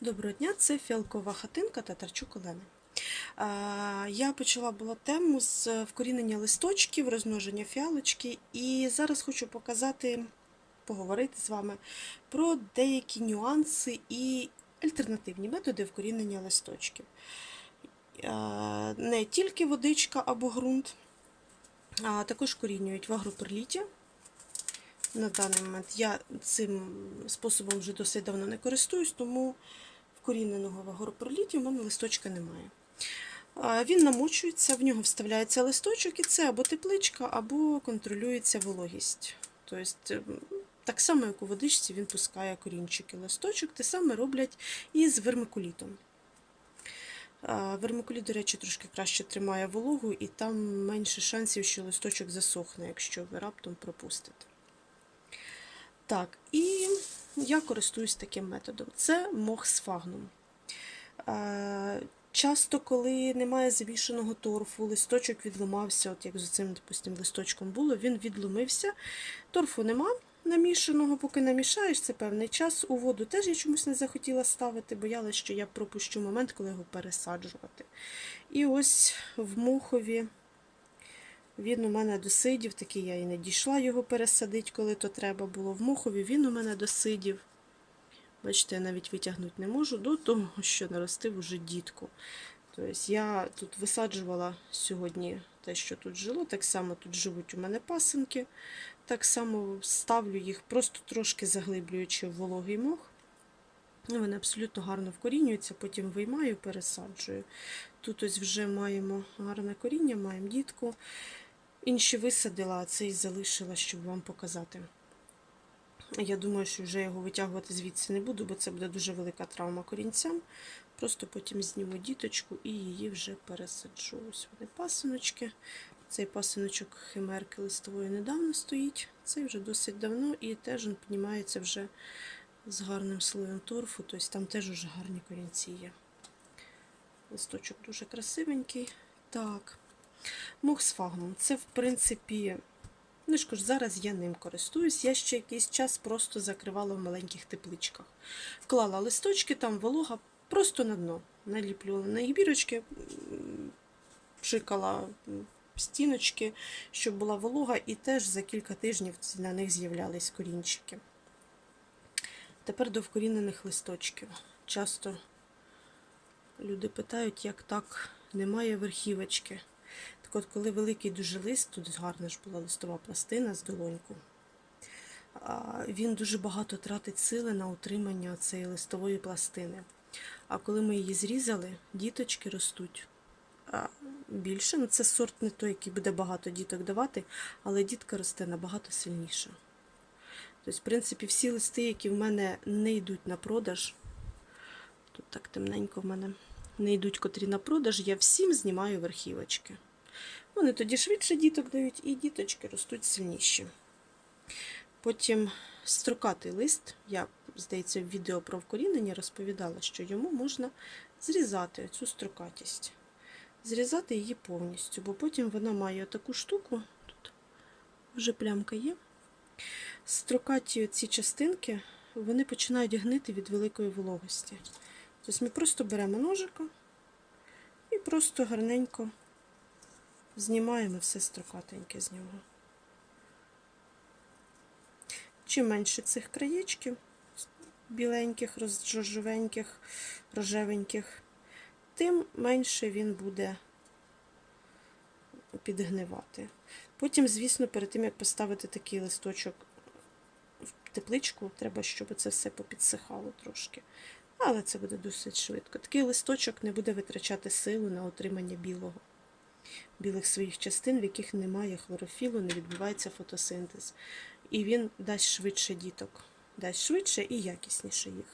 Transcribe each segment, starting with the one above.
Доброго дня, це фіалкова хатинка Татарчук Олени. Я почала була тему з вкорінення листочків, розмноження фіалочки, і зараз хочу показати, поговорити з вами про деякі нюанси і альтернативні методи вкорінення листочків. Не тільки водичка або ґрунт, а також корінюють в агроперліті. На даний момент я цим способом вже досить давно не користуюсь, тому вкоріненого в в мене листочка немає. Він намочується, в нього вставляється листочок, і це або тепличка, або контролюється вологість. Тобто, так само, як у водичці, він пускає корінчики листочок, те саме роблять і з вермикулітом. Вермикуліт, до речі, трошки краще тримає вологу, і там менше шансів, що листочок засохне, якщо ви раптом пропустите. Так, і я користуюсь таким методом. Це мох з фагном. Е, Часто, коли немає завішеного торфу, листочок відломався, от як з цим, допустим, листочком було, він відломився. Торфу нема намішаного, поки намішаєш, це певний час. У воду теж я чомусь не захотіла ставити, боялась, що я пропущу момент, коли його пересаджувати. І ось в мохові він у мене досидів, такий я і не дійшла його пересадити, коли то треба було. В мохові він у мене досидів. Бачите, я навіть витягнути не можу до того, що наростив уже дітку. Тобто я тут висаджувала сьогодні те, що тут жило. Так само тут живуть у мене пасинки. Так само ставлю їх, просто трошки заглиблюючи в вологий мох. Ну, Вони абсолютно гарно вкорінюються, потім виймаю, пересаджую. Тут ось вже маємо гарне коріння, маємо дітку. Інші висадила, а цей залишила, щоб вам показати. Я думаю, що вже його витягувати звідси не буду, бо це буде дуже велика травма корінцям. Просто потім зніму діточку і її вже пересаджу. Ось вони пасиночки. Цей пасиночок химерки листової недавно стоїть. Цей вже досить давно і теж він піднімається вже з гарним слоєм торфу, тобто там теж вже гарні корінці є. Листочок дуже красивенький. Так. Фагном. Це, в принципі, ну ж зараз я ним користуюсь. Я ще якийсь час просто закривала в маленьких тепличках. Вклала листочки, там волога, просто на дно. Наліплювала на їх бірочки, пшикала стіночки, щоб була волога, і теж за кілька тижнів на них з'являлись корінчики. Тепер до вкорінених листочків. Часто люди питають, як так немає верхівочки. Так от, коли великий дуже лист, тут гарна ж була листова пластина з долоньку, він дуже багато тратить сили на утримання цієї листової пластини. А коли ми її зрізали, діточки ростуть більше. Ну, це сорт не той, який буде багато діток давати, але дітка росте набагато сильніше. Тобто, в принципі, всі листи, які в мене не йдуть на продаж, тут так темненько в мене не йдуть котрі на продаж, я всім знімаю верхівочки. Вони тоді швидше діток дають, і діточки ростуть сильніші. Потім строкатий лист, я, здається, в відео про вкорінення розповідала, що йому можна зрізати цю строкатість. Зрізати її повністю, бо потім вона має таку штуку, тут вже плямка є. Строкаті ці частинки вони починають гнити від великої вологості. Тобто ми просто беремо ножика і просто гарненько знімаємо все строкатеньке з нього. Чим менше цих краєчків, біленьких, розжовеньких, рожевеньких, тим менше він буде підгнивати. Потім, звісно, перед тим, як поставити такий листочок в тепличку, треба, щоб це все попідсихало трошки. Але це буде досить швидко. Такий листочок не буде витрачати силу на отримання білого, білих своїх частин, в яких немає хлорофілу, не відбувається фотосинтез. І він дасть швидше діток, дасть швидше і якісніше їх.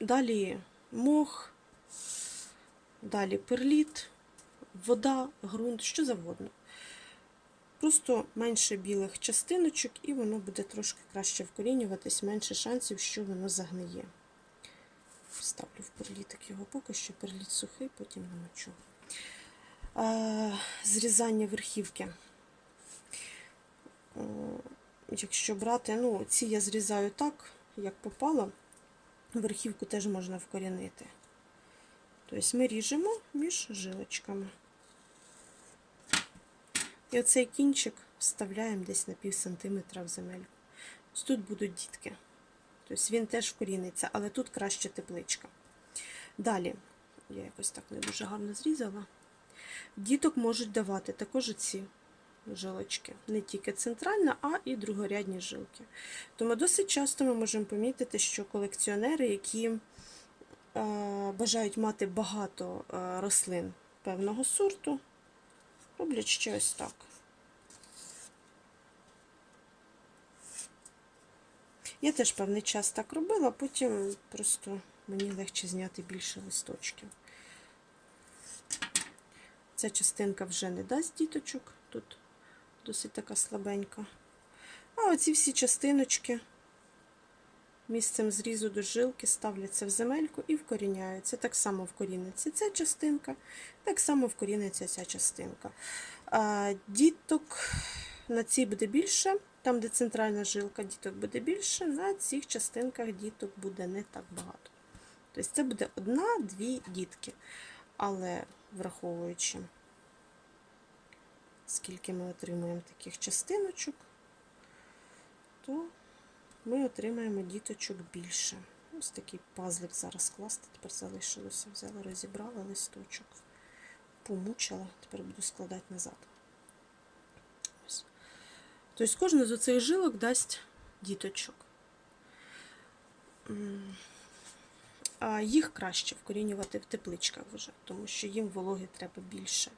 Далі мох, далі перліт, вода, ґрунт, що завгодно. Просто менше білих частиночок, і воно буде трошки краще вкорінюватись, менше шансів, що воно загниє. Ставлю в перлітик його поки що перліт сухий, потім намочу. Е, Зрізання верхівки. Якщо брати, ну, ці я зрізаю так, як попало. верхівку теж можна вкорінити. Тобто ми ріжемо між жилочками. І оцей кінчик вставляємо десь на пів сантиметра в земельку. Ось тут будуть дітки. Тобто він теж вкоріниться, але тут краще тепличка. Далі, я якось так не дуже гарно зрізала. Діток можуть давати також ці жилочки. Не тільки центральна, а і другорядні жилки. Тому досить часто ми можемо помітити, що колекціонери, які е, бажають мати багато е, рослин певного сорту, роблять ще ось так. Я теж певний час так робила, потім просто мені легше зняти більше листочків. Ця частинка вже не дасть діточок, тут досить така слабенька. А оці всі частиночки місцем зрізу до жилки ставляться в земельку і вкоріняються. Так само вкоріниться ця частинка, так само вкоріниться ця частинка. Діток на цій буде більше, там, де центральна жилка, діток буде більше, на цих частинках діток буде не так багато. Тобто це буде одна-дві дітки. Але враховуючи, скільки ми отримуємо таких частиночок, то ми отримаємо діточок більше. Ось такий пазлик зараз класти, тепер залишилося. Взяла, розібрала листочок, помучила, тепер буду складати назад. Ось. Тобто кожна з оцих жилок дасть діточок. Їх краще вкорінювати в тепличках вже, тому що їм вологи треба більше.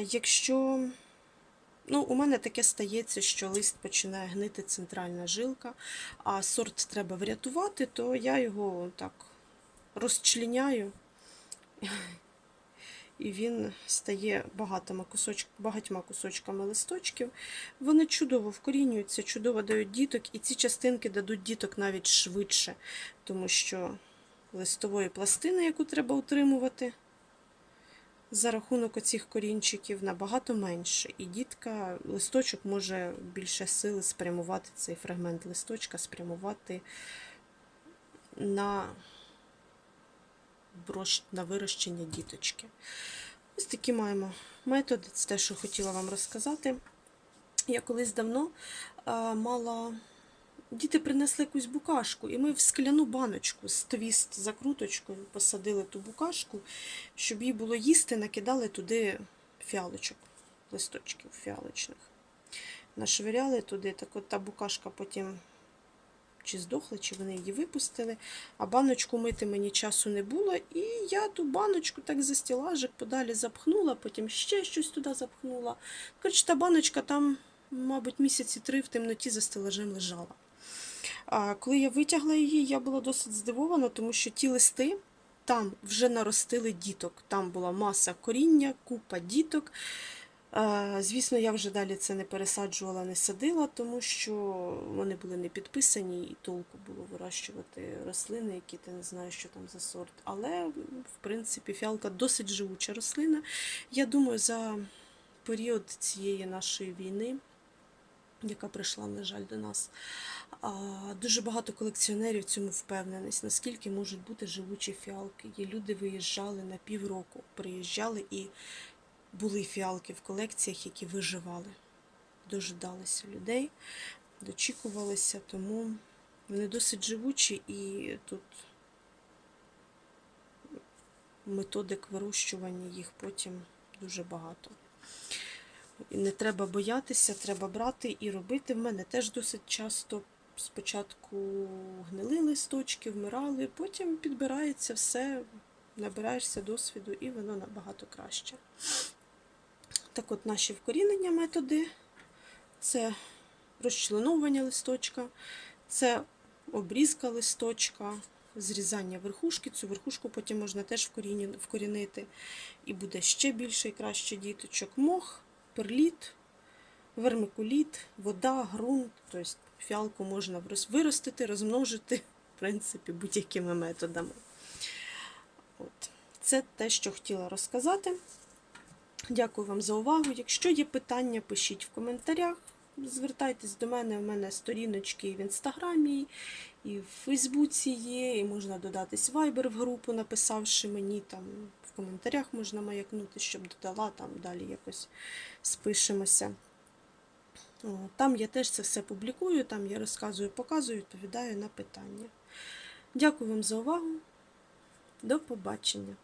Якщо Ну, у мене таке стається, що лист починає гнити центральна жилка, а сорт треба врятувати, то я його так розчленяю, і він стає багатьма кусочками листочків. Вони чудово вкорінюються, чудово дають діток, і ці частинки дадуть діток навіть швидше, тому що листової пластини, яку треба утримувати, за рахунок оцих корінчиків набагато менше. І дітка, листочок може більше сили спрямувати цей фрагмент листочка, спрямувати на, на вирощення діточки. Ось такі маємо методи, це те, що хотіла вам розказати. Я колись давно мала. Діти принесли якусь букашку, і ми в скляну баночку з твіст закруточкою посадили ту букашку, щоб їй було їсти, накидали туди фіалочок, листочків фіалочних. Нашвиряли туди, так от та букашка потім чи здохла, чи вони її випустили. А баночку мити мені часу не було. І я ту баночку так за стілажик подалі запхнула, потім ще щось туди запхнула. Коротше, та баночка там, мабуть, місяці три в темноті за стелажем лежала. Коли я витягла її, я була досить здивована, тому що ті листи там вже наростили діток. Там була маса коріння, купа діток. Звісно, я вже далі це не пересаджувала, не садила, тому що вони були не підписані і толку було вирощувати рослини, які ти не знаєш, що там за сорт. Але, в принципі, фіалка досить живуча рослина. Я думаю, за період цієї нашої війни, яка прийшла, на жаль, до нас, дуже багато колекціонерів в цьому впевненість, наскільки можуть бути живучі фіалки. Є люди виїжджали на півроку, приїжджали і були фіалки в колекціях, які виживали. Дожидалися людей, дочікувалися, тому вони досить живучі і тут методик вирощування їх потім дуже багато. Не треба боятися, треба брати і робити. В мене теж досить часто спочатку гнили листочки, вмирали, потім підбирається все, набираєшся досвіду і воно набагато краще. Так от наші вкорінення методи це розчленовування листочка, це обрізка листочка, зрізання верхушки. Цю верхушку потім можна теж вкорінити, і буде ще більше і краще діточок. Мох, перліт, вермикуліт, вода, ґрунт. Тобто фіалку можна виростити, розмножити, в принципі, будь-якими методами. От. Це те, що хотіла розказати. Дякую вам за увагу. Якщо є питання, пишіть в коментарях. Звертайтесь до мене, у мене сторіночки в інстаграмі і в Фейсбуці є, і можна додатись в Viber в групу, написавши мені там в коментарях можна маякнути, щоб додала, там далі якось спишемося. Там я теж це все публікую, там я розказую, показую, відповідаю на питання. Дякую вам за увагу. До побачення.